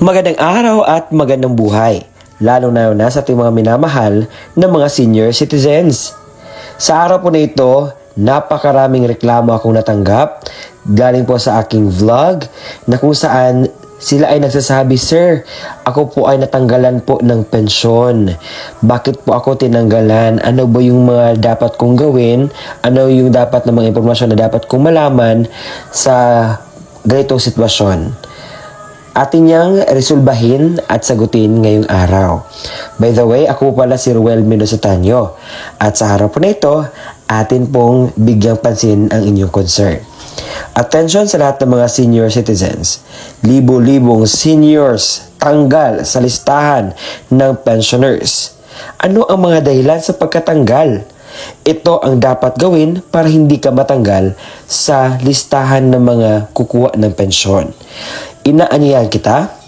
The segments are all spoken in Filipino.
Magandang araw at magandang buhay, lalo na na sa ating mga minamahal na mga senior citizens. Sa araw po na ito, napakaraming reklamo akong natanggap galing po sa aking vlog na kung saan sila ay nagsasabi, Sir, ako po ay natanggalan po ng pensyon. Bakit po ako tinanggalan? Ano ba yung mga dapat kong gawin? Ano yung dapat na mga impormasyon na dapat kong malaman sa ganitong sitwasyon? Atin niyang resolbahin at sagutin ngayong araw. By the way, ako pala si Ruel Mendoza Tanyo. At sa araw po na ito, atin pong bigyang pansin ang inyong concern. Attention sa lahat ng mga senior citizens. Libo-libong seniors tanggal sa listahan ng pensioners. Ano ang mga dahilan sa pagkatanggal? Ito ang dapat gawin para hindi ka matanggal sa listahan ng mga kukuha ng pensyon. Inaanyayahan kita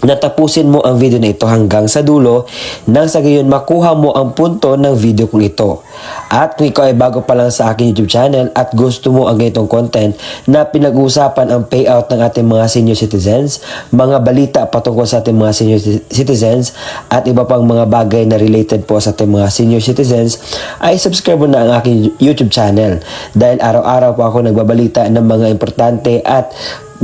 na tapusin mo ang video na ito hanggang sa dulo nang sa gayon makuha mo ang punto ng video kong ito. At kung ikaw ay bago pa lang sa aking YouTube channel at gusto mo ang ganitong content na pinag-uusapan ang payout ng ating mga senior citizens, mga balita patungkol sa ating mga senior ci- citizens at iba pang mga bagay na related po sa ating mga senior citizens, ay subscribe mo na ang aking YouTube channel dahil araw-araw po ako nagbabalita ng mga importante at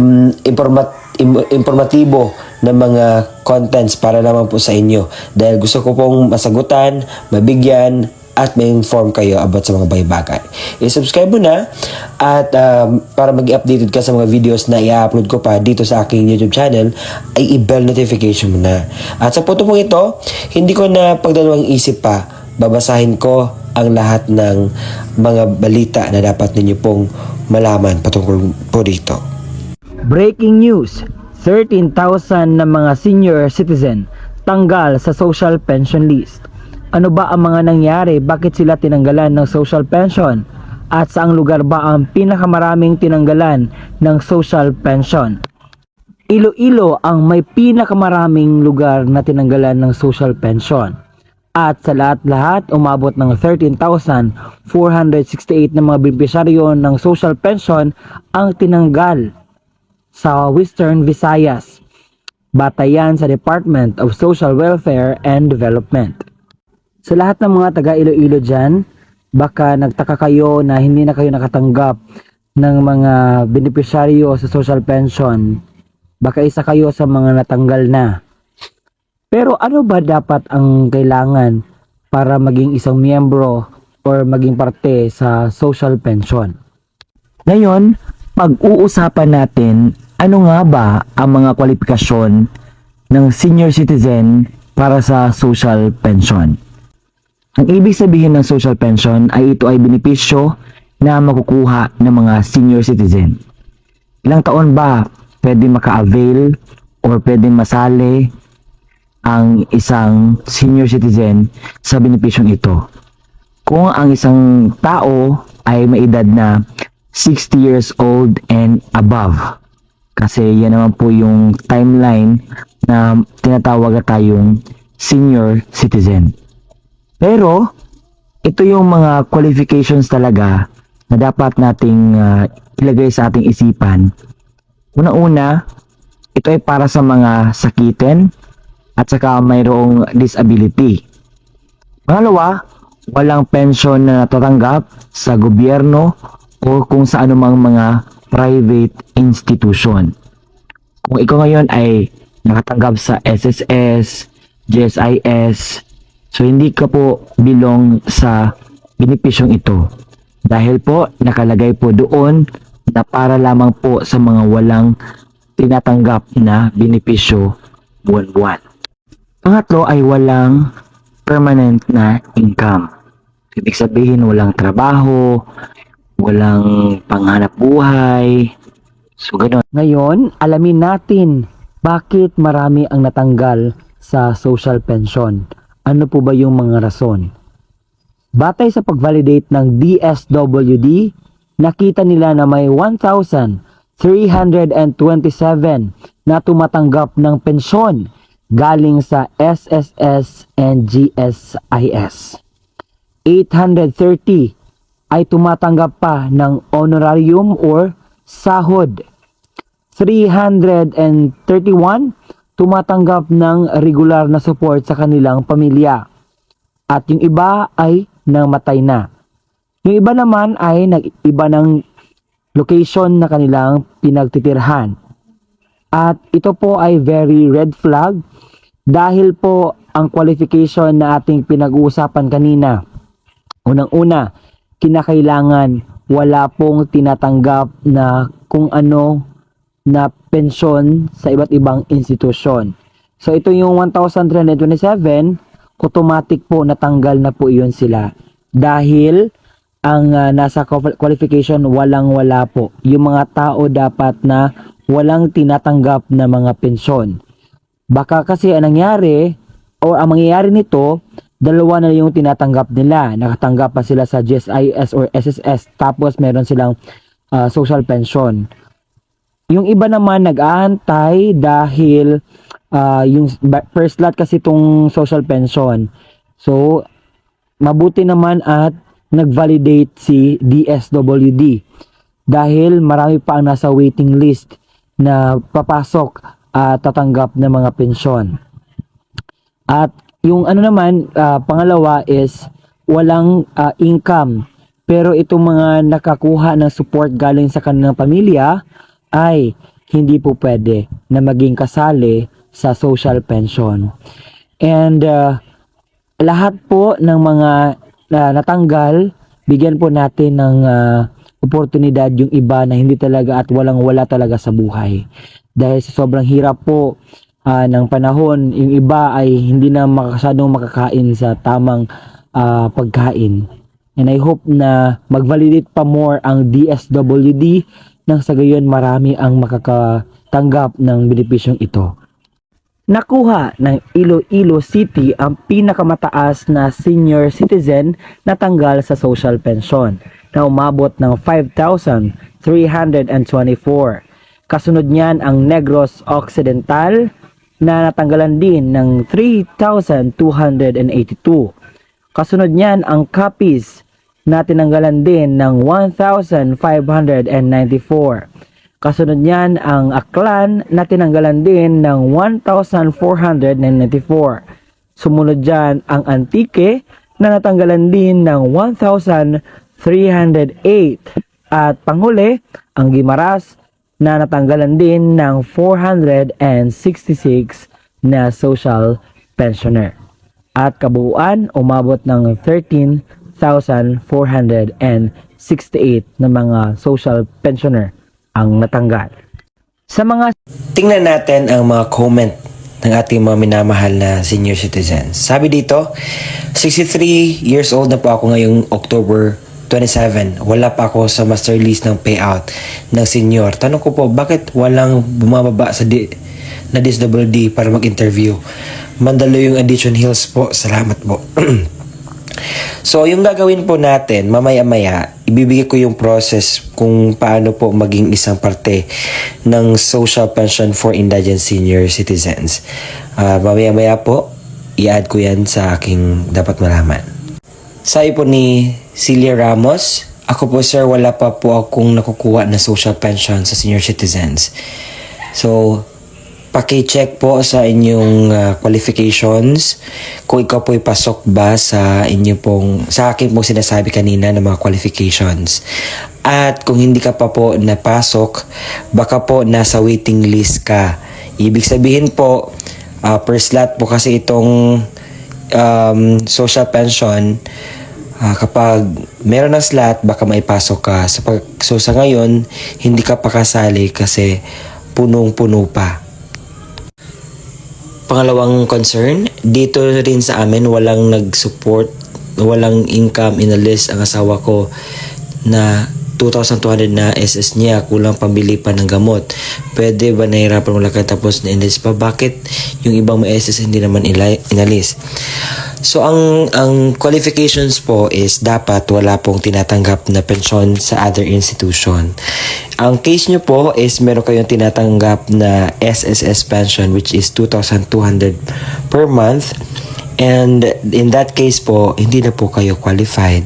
mm, informat informatibo na mga contents para naman po sa inyo dahil gusto ko pong masagutan, mabigyan at ma-inform kayo about sa mga bagay. I-subscribe mo na at um, para mag-updated ka sa mga videos na i-upload ko pa dito sa aking YouTube channel ay i-bell notification mo na. At sa puto mong ito, hindi ko na pagdalawang isip pa. Babasahin ko ang lahat ng mga balita na dapat ninyo pong malaman patungkol po dito. Breaking news, 13,000 na mga senior citizen tanggal sa social pension list. Ano ba ang mga nangyari? Bakit sila tinanggalan ng social pension? At saang lugar ba ang pinakamaraming tinanggalan ng social pension? Iloilo ang may pinakamaraming lugar na tinanggalan ng social pension. At sa lahat-lahat, umabot ng 13,468 na mga benepisyaryo ng social pension ang tinanggal sa Western Visayas. Batayan sa Department of Social Welfare and Development. Sa lahat ng mga taga Iloilo dyan, baka nagtaka kayo na hindi na kayo nakatanggap ng mga benepisyaryo sa social pension. Baka isa kayo sa mga natanggal na. Pero ano ba dapat ang kailangan para maging isang miyembro or maging parte sa social pension? Ngayon, pag-uusapan natin ano nga ba ang mga kwalifikasyon ng senior citizen para sa social pension. Ang ibig sabihin ng social pension ay ito ay benepisyo na makukuha ng mga senior citizen. Ilang taon ba pwede maka-avail or pwede masali ang isang senior citizen sa benepisyong ito? Kung ang isang tao ay may edad na 60 years old and above. Kasi yan naman po yung timeline na tinatawag na tayong senior citizen. Pero, ito yung mga qualifications talaga na dapat nating ah, ilagay sa ating isipan. Una-una, ito ay para sa mga sakitin at saka mayroong disability. Pangalawa, walang pension na natatanggap sa gobyerno o kung sa anumang mga private institution. Kung ikaw ngayon ay nakatanggap sa SSS, GSIS, so hindi ka po bilong sa benepisyong ito. Dahil po nakalagay po doon na para lamang po sa mga walang tinatanggap na benepisyo buwan-buwan. Pangatlo ay walang permanent na income. Ibig sabihin walang trabaho, walang panghanap buhay. So, ganun. Ngayon, alamin natin bakit marami ang natanggal sa social pension. Ano po ba yung mga rason? Batay sa pag-validate ng DSWD, nakita nila na may 1,327 na tumatanggap ng pensyon galing sa SSS and GSIS. 830 ay tumatanggap pa ng honorarium or sahod. 331 tumatanggap ng regular na support sa kanilang pamilya. At yung iba ay namatay na. Yung iba naman ay nag-iba ng location na kanilang pinagtitirhan. At ito po ay very red flag dahil po ang qualification na ating pinag-uusapan kanina. Unang-una, kinakailangan wala pong tinatanggap na kung ano na pensyon sa iba't ibang institusyon. So ito yung 1,327, automatic po natanggal na po iyon sila. Dahil ang ah, nasa qual- qualification walang wala po. Yung mga tao dapat na walang tinatanggap na mga pensyon. Baka kasi ang nangyari o ang mangyayari nito, dalawa na yung tinatanggap nila. Nakatanggap pa sila sa GSIS or SSS tapos meron silang ah, social pension. Yung iba naman nag-aantay dahil ah, yung first lot kasi itong social pension. So, mabuti naman at nag-validate si DSWD dahil marami pa ang nasa waiting list na papasok at tatanggap ng mga pensyon. At yung ano naman, ah, pangalawa is walang ah, income. Pero itong mga nakakuha ng support galing sa kanilang pamilya ay hindi po pwede na maging kasali sa social pension. And ah, lahat po ng mga na natanggal, bigyan po natin ng ah, oportunidad yung iba na hindi talaga at walang wala talaga sa buhay. Dahil sa sobrang hirap po ah, ng panahon, yung iba ay hindi na makasadong makakain sa tamang ah, pagkain. And I hope na mag-validate pa more ang DSWD nang sa gayon marami ang makakatanggap ng benepisyong ito. Nakuha ng Iloilo City ang pinakamataas na senior citizen na tanggal sa social pension na umabot ng 5,324. Kasunod niyan ang Negros Occidental na natanggalan din ng 3,282. Kasunod niyan ang Capiz na tinanggalan din ng 1,594. Kasunod niyan ang Aklan na tinanggalan din ng 1,494. Sumunod dyan ang Antique na natanggalan din ng 1,308. At panghuli, ang Gimaras na natanggalan din ng 466 na social pensioner. At kabuuan, umabot ng 13,468 na mga social pensioner ang natanggal. Sa mga Tingnan natin ang mga comment ng ating mga minamahal na senior citizens. Sabi dito, 63 years old na po ako ngayong October 27. Wala pa ako sa master list ng payout ng senior. Tanong ko po, bakit walang bumababa sa di- na DSWD para mag-interview? Mandalo yung Addition Hills po. Salamat po. So, yung gagawin po natin, mamaya-maya, ibibigay ko yung process kung paano po maging isang parte ng social pension for indigent senior citizens. Ah, mamaya-maya po, i-add ko yan sa aking dapat malaman. Sabi po ni Celia Ramos, ako po sir, wala pa po akong nakukuha na social pension sa senior citizens. So, paki-check po sa inyong ah, qualifications kung ikaw po pasok ba sa inyo pong sa akin pong sinasabi kanina ng mga qualifications. At kung hindi ka pa po napasok, baka po nasa waiting list ka. Ibig sabihin po, ah, per slot po kasi itong um, social pension, Ah, kapag meron ng slot, baka maipasok ka. So, pag, so sa ngayon, hindi ka pa kasali kasi punong-puno pa. Pangalawang concern, dito rin sa amin walang nag-support, walang income in the list ang asawa ko na 2,200 na SS niya, kulang pambili pa ng gamot. Pwede ba nahirapan wala ka tapos na enlist pa? Bakit yung ibang may SS hindi naman inalis? So ang ang qualifications po is dapat wala pong tinatanggap na pensyon sa other institution. Ang case nyo po is meron kayong tinatanggap na SSS pension which is 2,200 per month. And in that case po, hindi na po kayo qualified.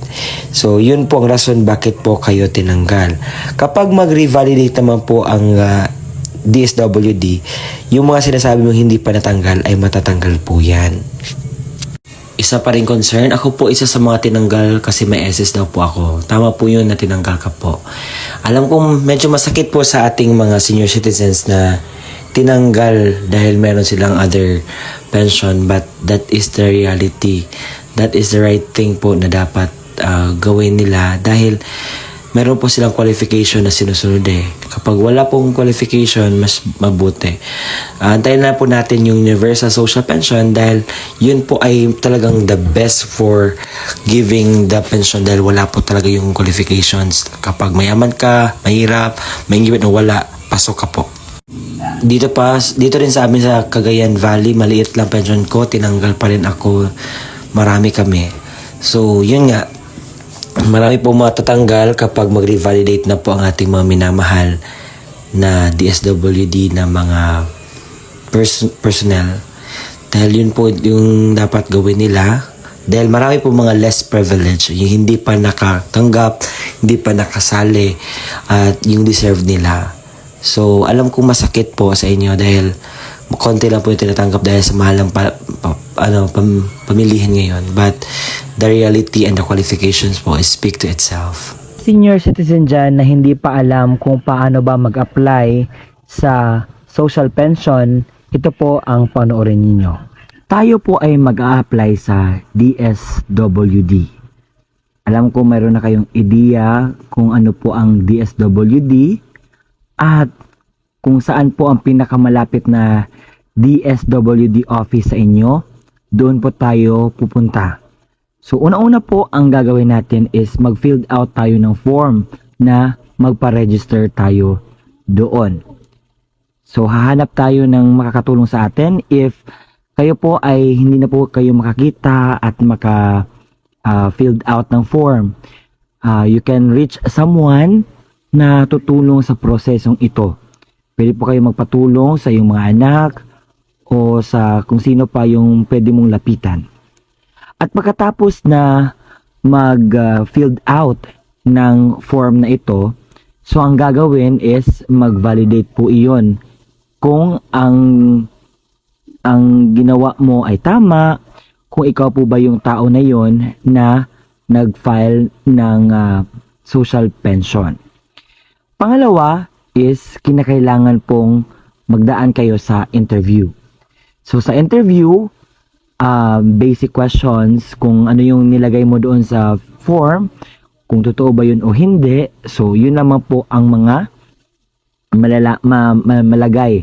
So, yun po ang rason bakit po kayo tinanggal. Kapag mag-revalidate naman po ang ah, DSWD, yung mga sinasabi mong hindi pa natanggal ay matatanggal po yan. Isa pa rin concern, ako po isa sa mga tinanggal kasi may SS daw po ako. Tama po yun na tinanggal ka po. Alam kong medyo masakit po sa ating mga senior citizens na tinanggal dahil meron silang other pension but that is the reality. That is the right thing po na dapat ah, gawin nila dahil meron po silang qualification na sinusunod eh. Kapag wala pong qualification, mas mabuti. Ah, antayin na po natin yung Universal Social Pension dahil yun po ay talagang the best for giving the pension dahil wala po talaga yung qualifications. Kapag mayaman ka, mahirap, may ingibit na wala, pasok ka po. Dito pa, dito rin sa amin sa Cagayan Valley, maliit lang pension ko, tinanggal pa rin ako. Marami kami. So, yun nga, marami po matatanggal kapag mag-revalidate na po ang ating mga minamahal na DSWD na mga pers- personnel. Dahil yun po yung dapat gawin nila. Dahil marami po mga less privilege, yung hindi pa nakatanggap, hindi pa nakasali, at yung deserve nila. So, alam kong masakit po sa inyo dahil konti lang po yung tinatanggap dahil sa mahal pa, pa- ano, pam, pamilihan ngayon. But the reality and the qualifications po is speak to itself. Senior citizen dyan na hindi pa alam kung paano ba mag-apply sa social pension, ito po ang panoorin ninyo. Tayo po ay mag-a-apply sa DSWD. Alam ko mayroon na kayong ideya kung ano po ang DSWD at kung saan po ang pinakamalapit na DSWD office sa inyo, doon po tayo pupunta. So una-una po ang gagawin natin is mag-fill out tayo ng form na magpa-register tayo doon. So hahanap tayo ng makakatulong sa atin if kayo po ay hindi na po kayo makakita at maka filled out ng form. Ah, you can reach someone na tutulong sa prosesong ito. Pwede po kayo magpatulong sa iyong mga anak o sa kung sino pa yung pwede mong lapitan. At pagkatapos na mag-filled out ng form na ito, so ang gagawin is mag-validate po iyon kung ang ang ginawa mo ay tama, kung ikaw po ba yung tao na yon na nag-file ng ah, social pension. Pangalawa is kinakailangan pong magdaan kayo sa interview. So sa interview, um, basic questions kung ano yung nilagay mo doon sa form, kung totoo ba yun o hindi. So yun naman po ang mga malala, ma, ma- malagay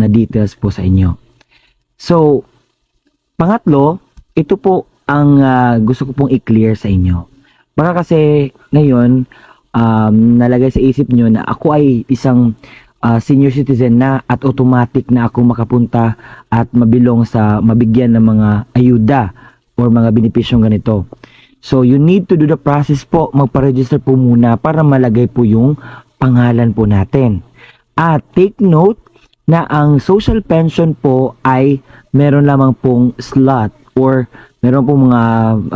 na details po sa inyo. So, pangatlo, ito po ang ah, gusto ko pong i-clear sa inyo. Baka kasi ngayon, um, nalagay sa isip nyo na ako ay isang ah, senior citizen na at automatic na ako makapunta at mabilong sa mabigyan ng mga ayuda or mga benepisyong ganito. So, you need to do the process po. Magpa-register po muna para malagay po yung pangalan po natin. At take note na ang social pension po ay meron lamang pong slot or meron pong mga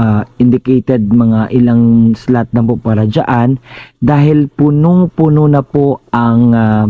ah, indicated mga ilang slot na po para dyan dahil punong-puno na po ang ah,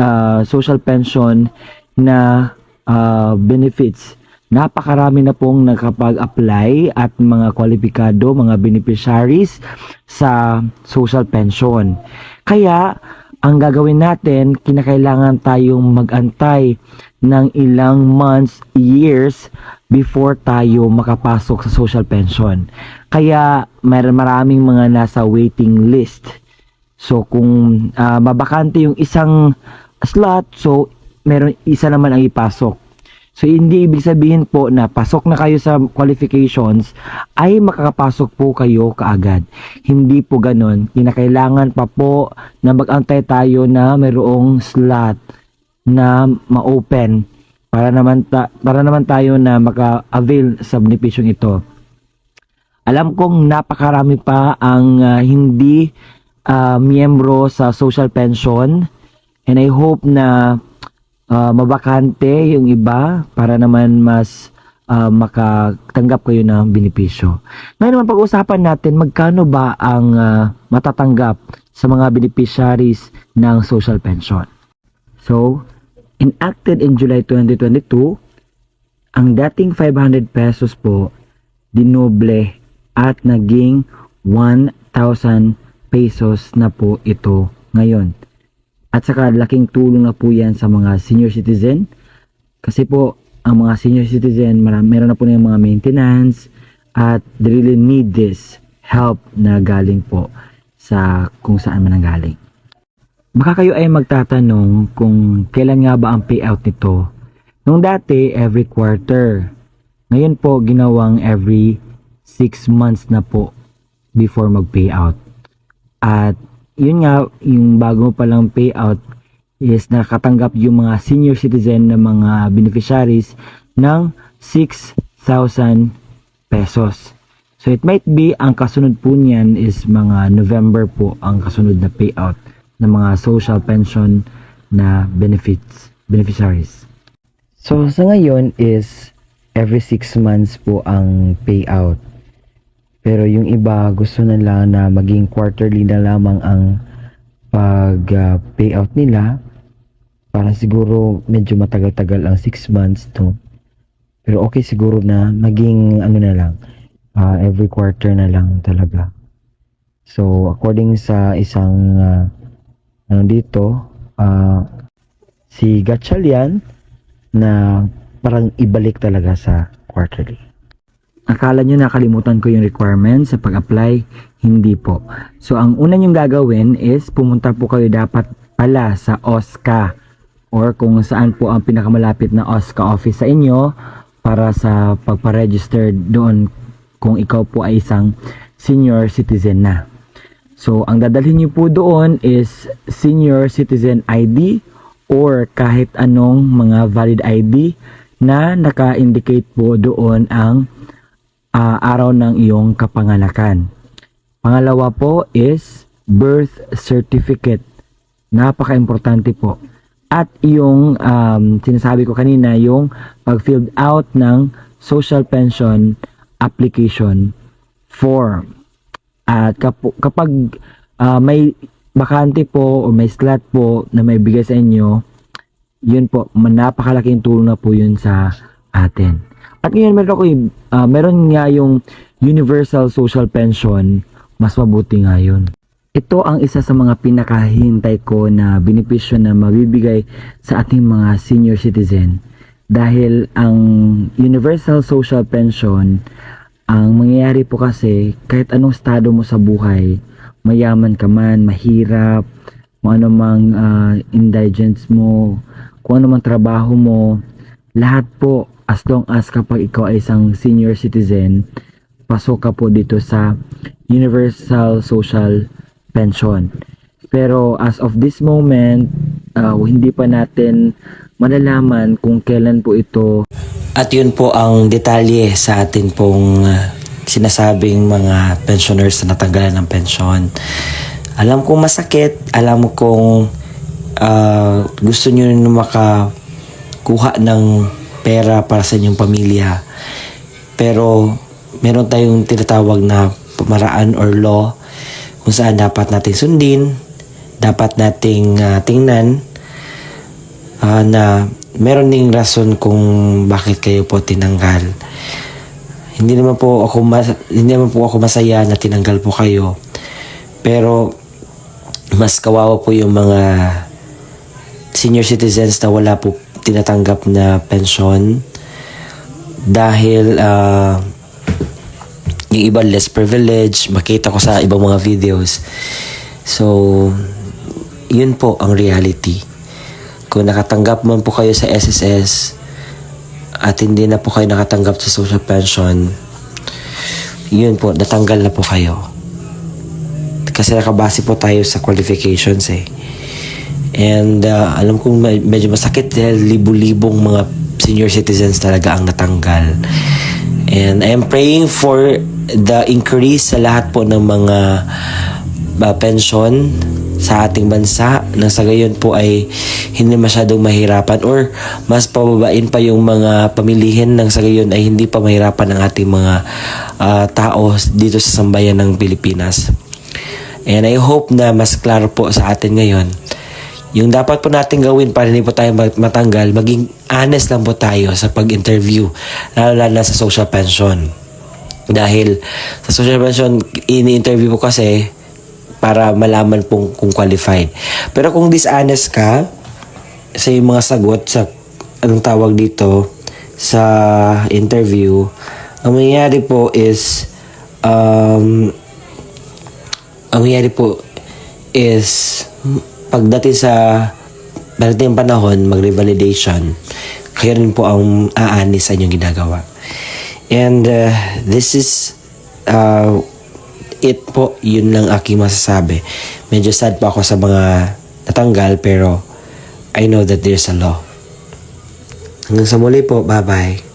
ah, social pension na ah, benefits. Napakarami na pong nakapag-apply at mga kwalipikado, mga beneficiaries sa social pension. Kaya, ang gagawin natin, kinakailangan tayong magantay ng ilang months, years before tayo makapasok sa social pension. Kaya may maraming mga nasa waiting list. So kung ah, mabakante yung isang slot, so meron isa naman ang ipasok. So hindi ibig sabihin po na pasok na kayo sa qualifications ay makakapasok po kayo kaagad. Hindi po ganon. Kinakailangan pa po na mag-antay tayo na mayroong slot na ma-open para naman ta- para naman tayo na maka-avail sa benepisyong ito. Alam kong napakarami pa ang ah, hindi ah, miyembro sa social pension and I hope na ah, mabakante yung iba para naman mas ah, makatanggap kayo ng benepisyo. Ngayon naman pag-usapan natin magkano ba ang ah, matatanggap sa mga beneficiaries ng social pension. So, enacted in July 2022, ang dating 500 pesos po dinoble at naging 1,000 pesos na po ito ngayon. At saka laking tulong na po yan sa mga senior citizen kasi po ang mga senior citizen marami, meron na po na mga maintenance at they really need this help na galing po sa kung saan man ang galing. Baka kayo ay magtatanong kung kailan nga ba ang payout nito. Nung dati, every quarter. Ngayon po, ginawang every 6 months na po before mag-payout. At yun nga, yung bago pa lang payout is nakatanggap yung mga senior citizen na mga beneficiaries ng 6,000 pesos. So it might be ang kasunod po niyan is mga November po ang kasunod na payout ng mga social pension na benefits beneficiaries. So sa ngayon is every 6 months po ang payout. Pero yung iba gusto na lang na maging quarterly na lamang ang pag ah, payout nila para siguro medyo matagal-tagal ang 6 months to. Pero okay siguro na maging ano na lang ah, every quarter na lang talaga. So according sa isang ah, ano dito ah, si Gatchalian na parang ibalik talaga sa quarterly. Akala nyo nakalimutan ko yung requirements sa pag-apply? Hindi po. So, ang una nyong gagawin is pumunta po kayo dapat pala sa OSCA or kung saan po ang pinakamalapit na OSCA office sa inyo para sa pagpa-register doon kung ikaw po ay isang senior citizen na. So, ang dadalhin niyo po doon is senior citizen ID or kahit anong mga valid ID na naka-indicate po doon ang ah, araw ng iyong kapanganakan. Pangalawa po is birth certificate. Napaka-importante po. At yung um, sinasabi ko kanina, yung pag-filled out ng social pension application form. At kapo- kapag ah, may bakante po o may slot po na may bigay sa inyo, yun po, napakalaking tulong na po yun sa atin. At ngayon meron ako yung, ah, meron nga yung universal social pension, mas mabuti nga yun. Ito ang isa sa mga pinakahintay ko na benepisyo na mabibigay sa ating mga senior citizen. Dahil ang universal social pension, ang mangyayari po kasi kahit anong estado mo sa buhay, mayaman ka man, mahirap, kung ano mang ah, indigents mo, kung ano mang trabaho mo, lahat po as long as kapag ikaw ay isang senior citizen, pasok ka po dito sa Universal Social Pension. Pero as of this moment, ah, hindi pa natin malalaman kung kailan po ito At yun po ang detalye sa atin pong uh, sinasabing mga pensioners na natanggalan ng pensyon. Alam kong masakit, alam kong uh, gusto nyo na makakuha ng pera para sa inyong pamilya. Pero meron tayong tinatawag na pamaraan or law kung saan dapat natin sundin, dapat nating uh, tingnan ah, na meron ding rason kung bakit kayo po tinanggal. Hindi naman po ako mas, hindi naman po ako masaya na tinanggal po kayo. Pero mas kawawa po yung mga senior citizens na wala po tinatanggap na pensyon dahil ah, yung iba less privilege makita ko sa ibang mga videos so yun po ang reality kung nakatanggap man po kayo sa SSS at hindi na po kayo nakatanggap sa social pension, yun po, natanggal na po kayo. Kasi nakabase po tayo sa qualifications eh. And uh, alam kong me- medyo masakit dahil libu-libong mga senior citizens talaga ang natanggal. And I am praying for the increase sa lahat po ng mga uh, pension sa ating bansa na sa gayon po ay hindi masyadong mahirapan or mas pababain pa yung mga pamilihin nang sa gayon ay hindi pa mahirapan ang ating mga ah, tao dito sa sambayan ng Pilipinas. And I hope na mas klaro po sa atin ngayon yung dapat po natin gawin para hindi po tayo mat- matanggal, maging honest lang po tayo sa pag-interview, lalo na sa social pension. Dahil sa social pension, ini-interview po kasi para malaman pong kung qualified. Pero kung dishonest ka sa yung mga sagot sa anong tawag dito sa interview, ang mangyayari po is um, ang mangyayari po is pagdating sa darating ang panahon, mag-revalidation, kayo rin po ang aani sa inyong ginagawa. And uh, this is uh, it po, yun lang aking masasabi. Medyo sad pa ako sa mga natanggal pero I know that there's a law. Hanggang sa muli po, bye-bye.